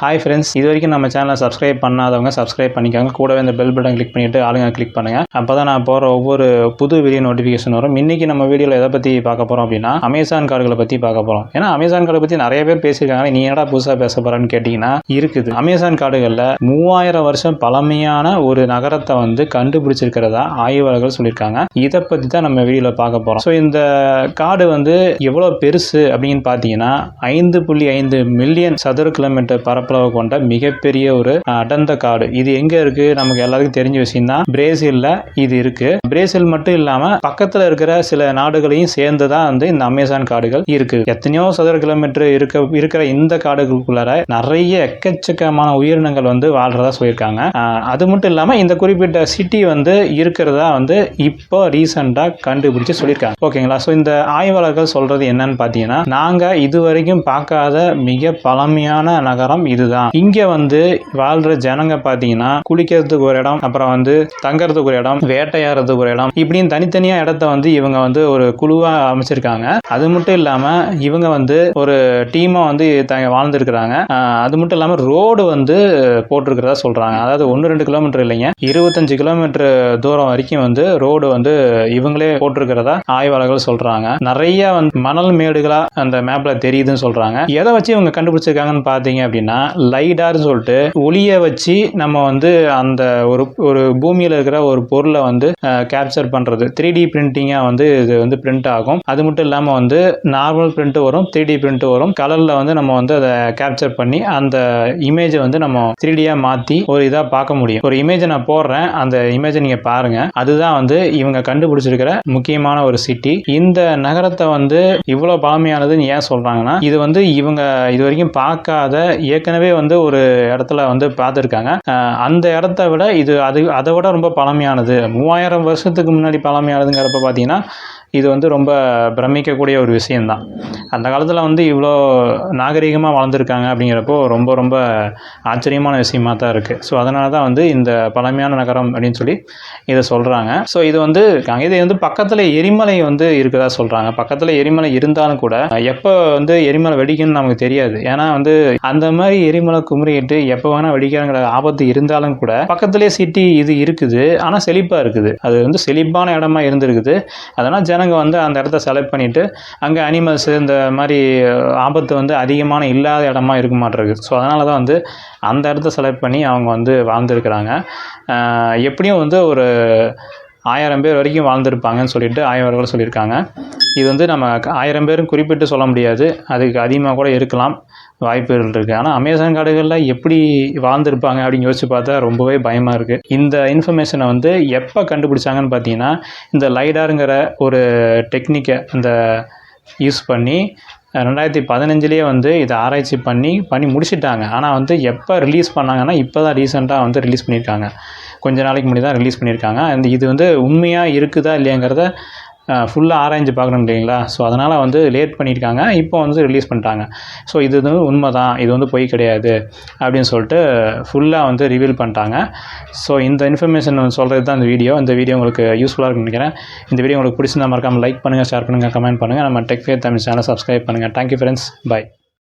Hi friends இது வரைக்கும் நம்ம சேனலை சப்ஸ்கிரைப் பண்ணாதவங்க சப்ஸ்கிரைப் பண்ணிக்கோங்க. கூடவே இந்த பெல் பட்டன் கிளிக் பண்ணிட்டு ஆளுங்க கிளிக் பண்ணுங்க. அப்போ தான் நான் போகிற ஒவ்வொரு புது வீடியோ நோட்டிஃபிகேஷன் வரும். இன்னைக்கு நம்ம வீடியோவில் எதை பற்றி பார்க்க போகிறோம் அப்படின்னா அமேசான் கார்டுகளை பற்றி பார்க்க போகிறோம் ஏன்னா அமேசான் கார்டை பற்றி நிறைய பேர் பேசியிருக்காங்க. நீ என்னடா புதுசாக பேச போகிறேன்னு கேட்டிங்கன்னா இருக்குது. அமேசான் கார்டுகளில் மூவாயிரம் வருஷம் பழமையான ஒரு நகரத்தை வந்து கண்டுபிடிச்சிருக்கிறதா ஆய்வாளர்கள் சொல்லியிருக்காங்க. இதை பற்றி தான் நம்ம வீடியோவில் பார்க்க போகிறோம் ஸோ இந்த காடு வந்து எவ்வளோ பெருசு அப்படின்னு பார்த்தீங்கன்னா ஐந்து புள்ளி ஐந்து மில்லியன் சதுர கிலோமீட்டர் பரப்பளவு கொண்ட மிகப்பெரிய ஒரு அடர்ந்த காடு. இது எங்க இருக்கு? நமக்கு எல்லாருக்கும் தெரிஞ்ச விஷயம் தான் பிரேசில்ல இது இருக்கு. பிரேசில் மட்டும் இல்லாம பக்கத்துல இருக்கிற சில நாடுகளையும் சேர்ந்து தான் வந்து இந்த அமேசான் காடுகள் இருக்கு. எத்தனையோ சதுர கிலோமீட்டர் இருக்க இருக்கிற இந்த காடுகளுக்குள்ளார நிறைய எக்கச்சக்கமான உயிரினங்கள் வந்து வாழ்றதா சொல்லியிருக்காங்க. அது மட்டும் இல்லாம இந்த குறிப்பிட்ட சிட்டி வந்து இருக்கிறதா வந்து இப்போ ரீசெண்டா கண்டுபிடிச்சு சொல்லியிருக்காங்க. ஓகேங்களா? ஸோ இந்த ஆய்வாளர்கள் சொல்றது என்னன்னு பார்த்தீங்கன்னா நாங்க இதுவரைக்கும் பார்க்காத மிக பழமையான நகரம் இதுதான். இங்க வந்து வாழ்ற ஜனங்க பார்த்தீங்கன்னா குளிக்கிறதுக்கு ஒரு இடம் அப்புறம் வந்து தங்கறதுக்கு ஒரு இடம் வேட்டையாடுறதுக்கு ஒரு இடம். இப்படின்னு தனித்தனியா இடத்த வந்து இவங்க வந்து ஒரு குழுவா அமைச்சிருக்காங்க. அது மட்டும் இல்லாம இவங்க வந்து ஒரு டீமா வந்து த- அது மட்டும் இல்லாம ரோடு வந்து போட்டிருக்கிறதா சொல்றாங்க. அதாவது ஒன்று ரெண்டு கிலோமீட்டர் இல்லைங்க. இருபத்தஞ்சு கிலோமீட்டர் தூரம் வரைக்கும் வந்து ரோடு வந்து இவங்களே போட்டிருக்கிறதா ஆய்வாளர்கள் சொல்றாங்க. நிறைய வந்து மணல் மேடுகளா அந்த மேப்ல தெரியுதுன்னு சொல்றாங்க. எதை வச்சு இவங்க கண்டுபிடிச்சிருக்காங்கன்னு பாத்தீங்க அப்படின்னா லைடார்னு சொல்லிட்டு ஒளியை வச்சு நம்ம வந்து அந்த ஒரு ஒரு பூமியில் இருக்கிற ஒரு பொருளை வந்து கேப்சர் பண்ணுறது த்ரீ டி பிரிண்டிங்காக வந்து இது வந்து பிரிண்ட் ஆகும். அது மட்டும் இல்லாமல் வந்து நார்மல் பிரிண்ட்டு வரும் த்ரீ டி பிரிண்ட் வரும். கலரில் வந்து நம்ம வந்து அதை கேப்சர் பண்ணி அந்த இமேஜை வந்து நம்ம த்ரீ டியாக மாற்றி ஒரு இதாக பார்க்க முடியும். ஒரு இமேஜை நான் போடுறேன். அந்த இமேஜை நீங்கள் பாருங்கள் அதுதான் வந்து இவங்க கண்டுபிடிச்சிருக்கிற முக்கியமான ஒரு சிட்டி இந்த நகரத்தை வந்து இவ்வளோ பழமையானதுன்னு ஏன் சொல்கிறாங்கன்னா இது வந்து இவங்க இது வரைக்கும் பார்க்காத இயக்க ஏற்கனவே வந்து ஒரு இடத்துல வந்து பார்த்துருக்காங்க. அந்த இடத்த விட இது அது அதை விட ரொம்ப பழமையானது. மூவாயிரம் வருஷத்துக்கு முன்னாடி பழமையானதுங்கிறப்ப பார்த்தீங்கன்னா இது வந்து ரொம்ப பிரமிக்கக்கூடிய ஒரு விஷயம்தான். அந்த காலத்தில் வந்து இவ்வளோ நாகரிகமாக வளர்ந்துருக்காங்க அப்படிங்கிறப்போ ரொம்ப ரொம்ப ஆச்சரியமான விஷயமா தான் இருக்குது ஸோ அதனால தான் வந்து இந்த பழமையான நகரம் அப்படின்னு சொல்லி இதை சொல்கிறாங்க ஸோ இது வந்து இது வந்து பக்கத்தில் எரிமலை வந்து இருக்கிறதா சொல்கிறாங்க பக்கத்தில் எரிமலை இருந்தாலும் கூட எப்போ வந்து எரிமலை வெடிக்கும்னு நமக்கு தெரியாது. ஏன்னா வந்து அந்த மாதிரி எரிமலை குமரிட்டு எப்போ வேணால் வெடிக்கிறாங்கிற ஆபத்து இருந்தாலும் கூட பக்கத்துலேயே சிட்டி இது இருக்குது ஆனால் செழிப்பாக இருக்குது. அது வந்து செழிப்பான இடமா இருந்திருக்குது. அதனால் ஜனங்க வந்து அந்த இடத்த செலக்ட் பண்ணிட்டு அங்கே அனிமல்ஸ் இந்த மாதிரி ஆபத்து வந்து அதிகமான இல்லாத இடமா இருக்க மாட்டேருக்கு. ஸோ அதனால தான் வந்து அந்த இடத்த செலக்ட் பண்ணி அவங்க வந்து வாழ்ந்துருக்கிறாங்க. எப்படியும் வந்து ஒரு ஆயிரம் பேர் வரைக்கும் வாழ்ந்திருப்பாங்கன்னு சொல்லிட்டு ஆய்வாளர்கள் சொல்லியிருக்காங்க. இது வந்து நம்ம ஆயிரம் பேரும் குறிப்பிட்டு சொல்ல முடியாது. அதுக்கு அதிகமாக கூட இருக்கலாம். வாய்ப்புகள் இருக்குது ஆனால் அமேசான் காடுகளில் எப்படி வாழ்ந்திருப்பாங்க அப்படின்னு யோசிச்சு பார்த்தா ரொம்பவே பயமாக இருக்குது இந்த இன்ஃபர்மேஷனை வந்து எப்போ கண்டுபிடிச்சாங்கன்னு பார்த்தீங்கன்னா இந்த லைடாருங்கிற ஒரு டெக்னிக்கை இந்த யூஸ் பண்ணி ரெண்டாயிரத்தி பதினஞ்சுலேயே வந்து இதை ஆராய்ச்சி பண்ணி பண்ணி முடிச்சிட்டாங்க. ஆனால் வந்து எப்போ ரிலீஸ் பண்ணாங்கன்னா இப்போ தான் ரீசெண்டாக வந்து ரிலீஸ் பண்ணியிருக்காங்க கொஞ்ச நாளைக்கு முன்னாடி தான் ரிலீஸ் பண்ணியிருக்காங்க அந்த இது வந்து உண்மையாக இருக்குதா இல்லையாங்கிறத ஃபுல்லாக ஆராய்ஞ்சு பார்க்கணும் இல்லைங்களா? ஸோ அதனால் வந்து லேட் பண்ணியிருக்காங்க. இப்போ வந்து ரிலீஸ் பண்ணிட்டாங்க. ஸோ இது வந்து உண்மை தான் இது வந்து பொய் கிடையாது அப்படின்னு சொல்லிட்டு ஃபுல்லாக வந்து ரிவீல் பண்ணிட்டாங்க. ஸோ இந்த இன்ஃபர்மேஷன் சொல்கிறது தான் இந்த வீடியோ இந்த வீடியோ உங்களுக்கு யூஸ்ஃபுல்லாக இருக்குன்னு நினைக்கிறேன். இந்த வீடியோ உங்களுக்கு பிடிச்சிருந்தா மறக்காமல் லைக் பண்ணுங்கள் ஷேர் பண்ணுங்கள் கமெண்ட் பண்ணுங்கள் நம்ம tech fair Tamil channel subscribe பண்ணுங்கள் தேங்க்யூ ஃப்ரெண்ட்ஸ் பை